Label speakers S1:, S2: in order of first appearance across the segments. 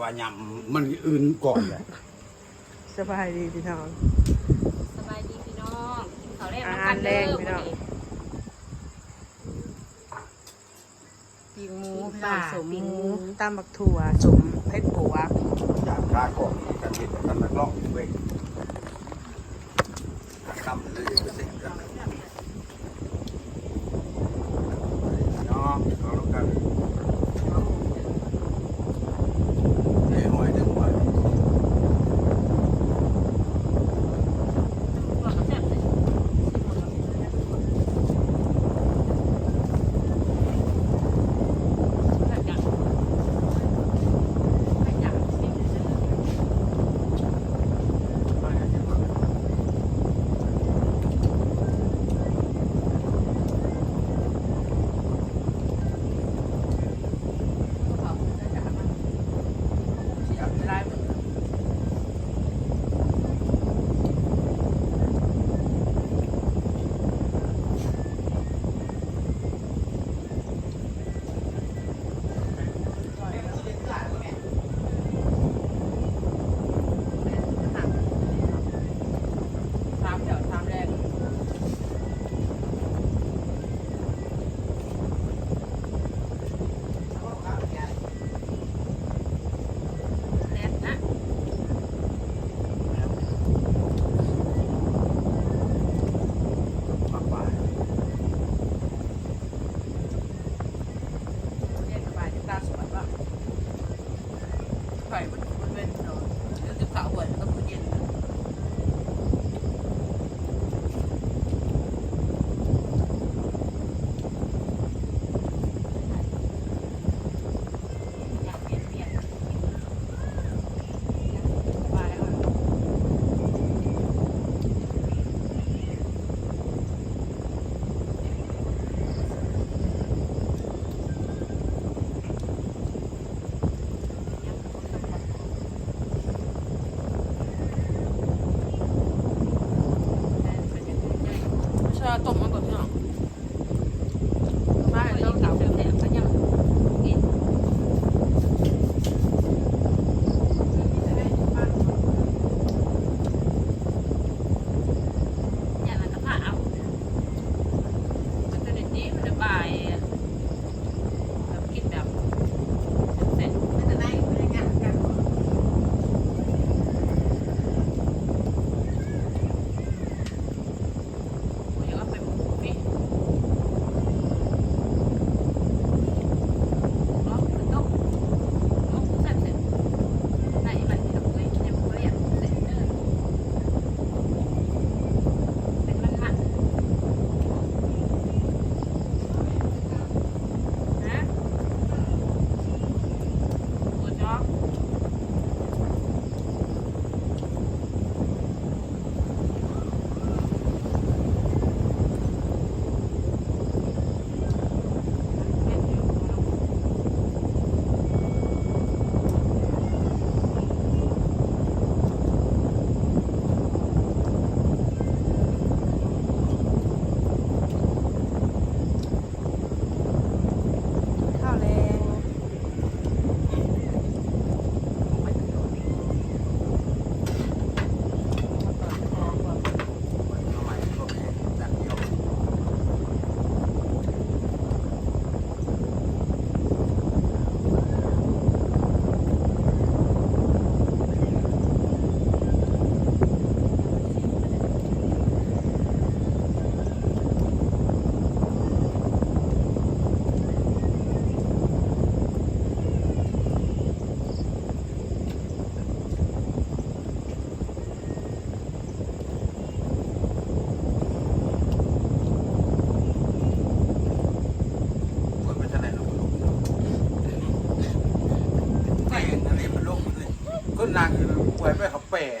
S1: ว่ายำมันอื่นก่อนแหละ
S2: สบายดีพี่น้อง
S3: สบายดีพี่น้องเขาเรียก
S2: อาหารแรงพี่น้อง
S3: ปีงู
S2: ป่าปีงูตามบักถั่วสมเพชรปัว
S1: อยากฆ่าก่อนกันเห็นกันนัล่องเว้ยทำเลย ม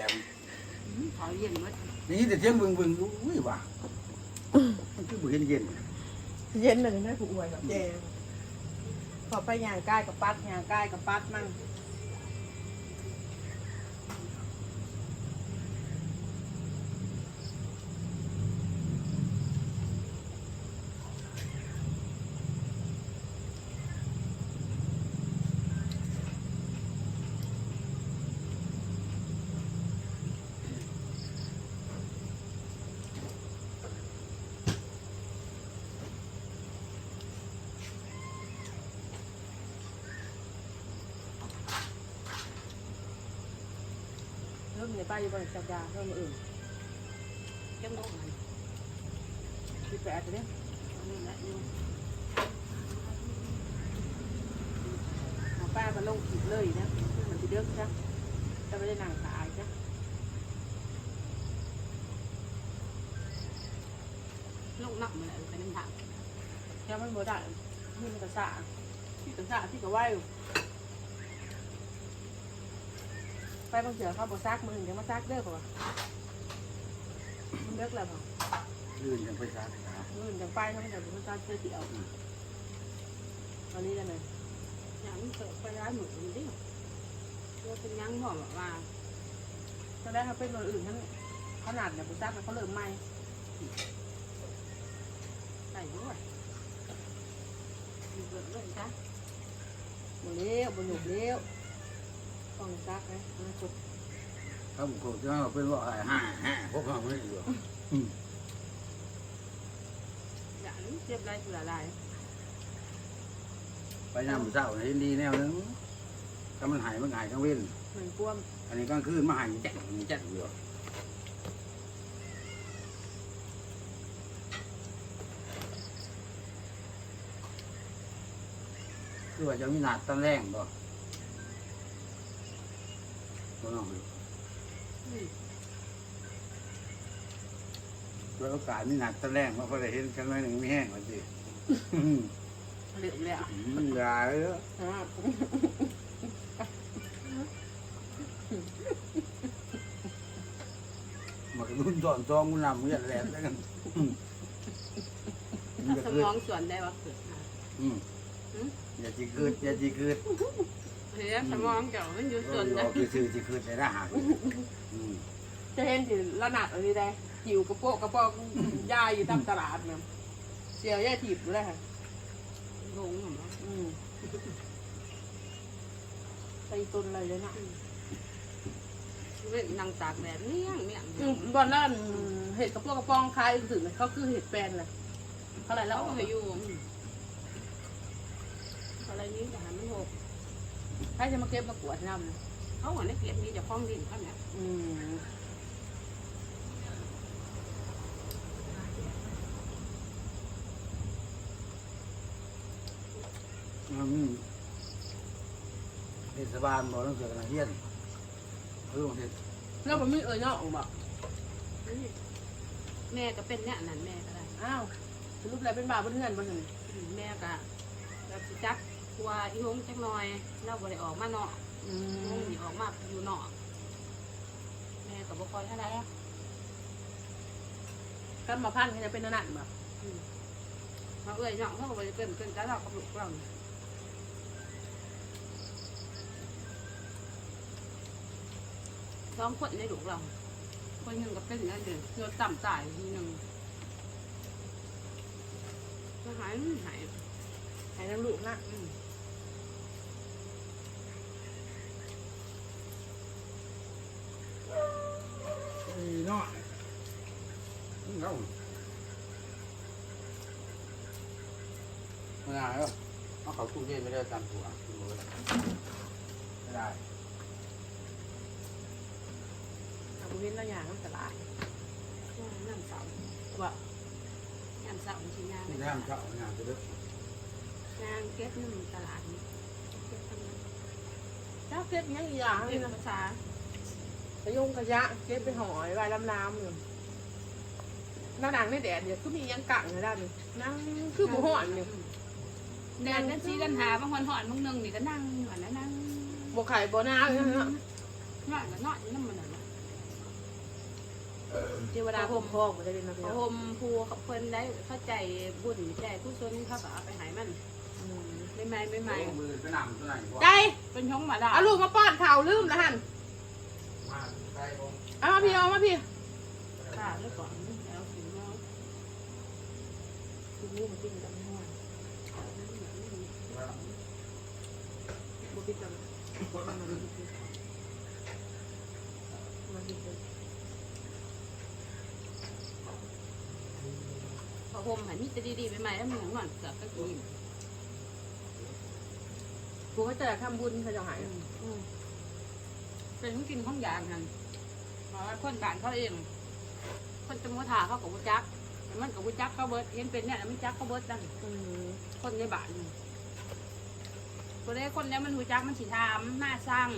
S1: ย็นหมดนี่แต่เที่ยง
S3: บึงบึง
S2: อุ้ยว่ะมันคือ
S3: บึ
S2: ง
S3: เย็นเย็นเย็นเหมือนแม่ผู้อ
S2: ว
S1: ยแบบเย็น
S2: ขอไปยางกายกับปัดยางกายกับปัดมั่ง พิ่มในป้ายอยู่บนจัดยาเพิ่มมาอื่น
S1: เข้มงวดมัน
S2: สิบแปดตัวเนี้ย
S1: อันนี้แหละอยู่
S2: เอาป้ามาลงขีดเลยนะมันจะเดือดจ้ะจะไม่ได้นั่งขายจ้ะ
S1: ลูกนักมันแหละเป็นน้ำหนัก
S2: ยังมันโมได้ที่มันกระสาที่กระสาที่กระไหวอยู่ ไปบางเสือเขาบอกซักมือเดี๋ยวมาซักเด้อป่ะมันเลิกแล้วป่ะ
S3: ลื่นยังไปช้าเลยนะ
S2: มือจังไปทั้งแต่มันซักเสื้อเดี่ยวตอนนี้ได้ไหม
S1: อย่างนี้เกิดไปร้านหมูมันดิว่าเป็นยังหอมแบบว่า
S2: ตอนแรกเขาเป็นคนอื่นทั้งขนาดเนี่ยผมซักมันเขาเริ่มไหม
S1: ใส่ด้วยมีเกิดด้วยจ้ะ
S2: หมดเลี้ยวบนหยุดเลี้ยว ต้องซักนะมันก
S3: ถ้าผมโกรธจะมาเป็นว่าอะไรห้าห้าพวกเขาไม่อยู่
S1: อย่างนี้เจ็บไรเสือลาย
S3: ไปนำเจ้าในดีแนวนึงถ้ามันหายมันหายกลางเว้น
S2: เหมือนป้วม
S3: อันนี้กลางคืนมาหายแจ๊กแจ๊กอยู่คือว่าจะมีหนาดตอนแรงบ่ บ่น้องอยู่
S1: อืม
S3: ด้วยโอกาสมีหนาดตอนแรงมาพอได้เห็นกันหน่อยหนึ่งไม่แห้งกว่าสิ
S2: เหลือเลยอะ
S3: อืมอย่าเลยเด้อ
S2: อ่า
S3: มากระดุนตอนซองกูนำมึงอย่าแหลมแล้วกันอืมมันจะ
S1: ส
S3: คืด
S1: มองส่วนได้ว่าเกิดมา
S3: อืมอย่าจีคืดอย่าจีคืด
S1: เฮ้ยสมองเจ้ามันอยู่ส่ว
S3: อน
S1: ได้
S3: อคือซื้อจีคืดในทหารอืม
S2: จะเห็นถึงระนาดอะไรได้หิวกระโปะกระโปอกยาอยู่ตามตลาดเนี่ยเสียวย่าถีบเลยค่ะ
S1: งงเหรอ
S2: อืมไปตุนอะไรเลยนะ
S1: เว้นนางตากแดดเมี่ยเมี่ยง
S2: อืมบอลนั่นเห็ดกระโปะกระปองคล้ายอื่นๆเขาคือเห็ดแปลนเลยเท่าไหร่
S1: แล้ววก็ไปอยู่อะไรนี้จะหันมันหก
S2: ใครจะมาเก็บมากวดน้ำนะ
S1: เขาหัวในเกียรนี้จะคล้องดินเขาเนี่ย
S2: อืม
S3: มันมีเทศบาลบอกต้องเจอกันเฮียนเขาลงเทศ
S2: แล้วผมมีเอ่ยนอกบอก
S1: แม่ก็เป็นเนี่ยนั่นแม่ก็ได้
S2: อ้าวสรุปแล้วเป็นบาปเพื่อนบ้างไง
S1: แม่ก็แบบสิจัก กลัวอีหงจักหน่อยเราบ่ได้ออกมาเนาะ
S2: อื
S1: อีหง
S2: ม
S1: นี่ออกมาอยู่เนาะแม่ก็บ่คอยเท่าไหร่อะ
S2: กรรมพันธุ์เขาจะเป็นนั่นแบบ
S1: มาเอ้ยเนาะเขาก็บ่ได้เกินเกินจ้าเรากับลูกเรานี่สองคนในลูกเราคนหนึ่งก็เป็นนั่นเองเนื้อต่ำตายทีหนึ่งก็หายหาย
S2: ให้ทั้งลูกนะ
S1: อืม
S3: นี่เนาะเนาะไม่ได้หรอก เอาเขาตู้เย็นไม่ได้ตามตัวไม่ได้
S2: เอาบุญแล้วอย่างน้ำตลาด
S1: น้ำเสา
S2: ว่า
S1: น้ำเสาชิ้นงาน
S3: ไม่ได้ทำเจ้าหน้าจะเลิก
S1: งานเก็บน้ำตลาดนี่เก็บทำนั้น
S2: เจ้าเก็บยังอีกอย่าง
S1: เป็
S2: นี่
S1: น
S2: นะ
S1: ภาษาก
S2: ระยงกระยะเก็บไปหอยไว้ลำน้ำอยู่หน้าหนังในแดดเดี๋ยวคือมียังกังอยู่ด้านนี้นั่งคือบุห่อนอยู่
S1: แดนกันซีกันหาบางคนหอนบางนึงนี่ก็นั่งหอนนั้นนั่ง
S2: บกไข่บ่น้ำอยู่นะ
S1: นอนก็นอนนี่นมันน่ะ
S2: เทวดาผมพองบ่ได้เป็นะพี่
S1: พรมภูเขาเพิ่นได้เข้าใจบุญใจผู้ชนเขาก็เอาไปหายมันไม่ไม่ไม่ไม่
S3: มือไปนำตัวไหนวะ
S2: ใจ
S1: เป็นช่องมาดา
S2: เอาลูกมาป้อนข่าวลืมนะฮันเอามาพี่เอามาพี่
S1: ค่ะแล้วก่อนแล้วถึงแล้ว
S2: กินนี่มากินกันไม่ห่วงบุกินกันมากินกัน
S1: พระพรมหันมีแต่ดีๆไปใหม่แล้วมันหนังหนอนเกือบก็กิน
S2: กูก็จะทำบุญเขาจะหาย
S1: เป็นของกินข้องอย่างนั้นเพราะว่าคนบ้านเขาเอง คนจมัวถาเขากับวุจักแต่มันกับวุจักเขาเบิดเห็นเป็นเนี่ยมันจักเขาเบิดจัง
S2: อืม
S1: คนในบ้าน นี่คนได้คนเนี้ยมันหูจักมันสิถามหน้าสั่ง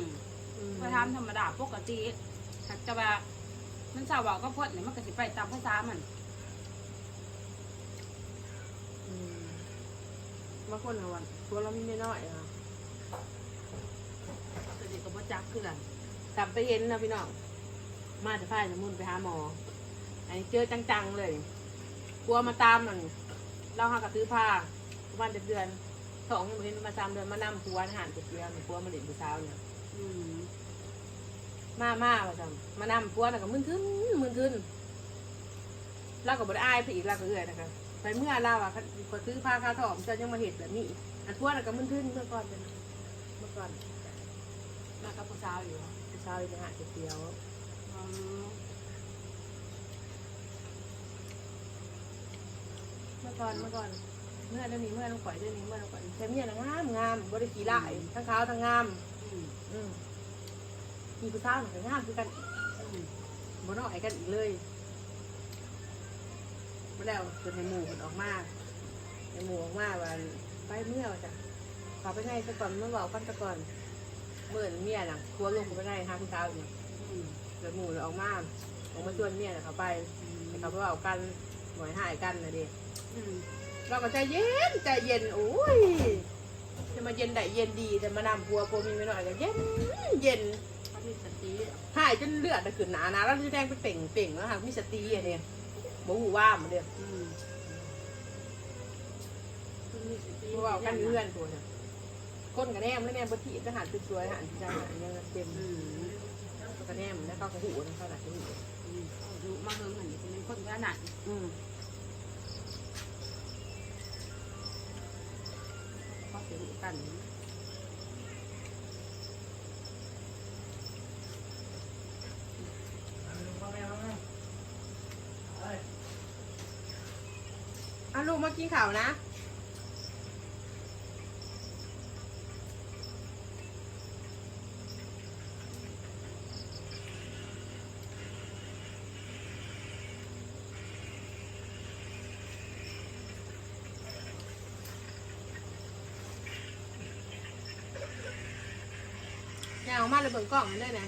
S2: อืม
S1: ก็ถามธรรมดาปกติหากจะว่ามันสาวบอกก็พดเนี่ยมันก็สิไปตามภาษามัน
S2: อืมบางคนเอาวันตัวเรามีไม่น้อยอะ
S1: แต่เด็กก็บ่จักคือกัน
S2: กลับไปเห็นนะพี่น้อง มาจะพาจะมุ่นไปหาหมออันนี้เจอจังๆเลย กลัวมาตามมันเราหากระตื้อผ้าประมาณเจ็ดเดือน สองยังไม่เห็นมาตามเดือนมานำผัวอาหารเจ็ดเดือนผัวมาเล่นผู้สาวเนี่ย
S1: อืม
S2: มามาว่าจังมานำผัวน่ะก็มึนทึนมึนทึนเราก็บ่ได้อายไปอีกเราก็เอื่อยนะคะไปเมื่อเราอะก็ซื้อผ้าคาถอมจะยังมาเห็ดแบบนี้อันผัวน่ะก็มึนทึนเมื่อก่อนเป็นเมื่อก่อน
S1: มากับผู้สาวอยู่
S2: ผู้สาวอีกต่างหากเจ็ดเดียว
S1: อืม
S2: เมื่อก่อนเมื่อก่อน เมื่อเดี๋ยวนี้เมื่อน้องข่อยเดี๋ยวนี้เมื่อน้องข่อยแต่เมียน่ะงามงามบ่ได้ขี้ร้ายทั้งขาวทั้งงาม
S1: อืม
S2: มีผู้สาวหน่อยงามคือกัน
S1: อืม
S2: บ่น้อยกันอีกเลยมาแล้วจนให้หมู่มันออกมาให้หมู่ออกมาว่าไปเมื่อว่าจ้ะขอไปไงซะก่อนเมื่อบอกกันซะก่อนเมื่อเมียน่ะครัวลงไปไงหาผู้สาวอยู่
S1: อืม
S2: เดี๋ยวหมู่เลยออกมาออกมาชวนเมียน่ะเขาไปเขาไปเว่ากันหน่อยหายกันนะเด็
S1: อืม
S2: เราก็ใจเย็นใจเย็นโอ้ยจะมาเย็นได้เย็นดีแต่มานำพัวโปมีไม่น้อยก็เย็นเย็น
S1: เขามีสติ
S2: หายจนเลือดน่ะขึ้นหนาหนาแล้วจะแดงไปเป่งเป่งแล้วหากมีสติอะเนี่ยบ่หูว่ามันเด้อ
S1: อืมเขามีสติ
S2: เพราะว่ากันเลื่อนตัวเนี่ยก้นกระแนมแล้วแนมบนที่ทหารสวยๆทหารที่ใจหารยังเต็ม
S1: อืม
S2: กระแนมแล้วเขาก็หูนะเขาหนักหู
S1: อืมเอาดูมาเฮิงอันนี้เป็นคนขนาด
S2: อืม
S1: เขาเสียงกัน
S2: อะลูกมากินข่าวนะ อย่าเอามาเลยเบิ่งกล้องมันได้นะ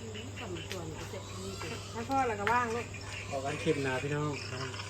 S1: อืมกำส่วนอเจ็บนี่เป็น
S2: ถ้าพ่อเราก็ว่างลูก
S4: ออกกันคลิปหนาพี่น้องครับ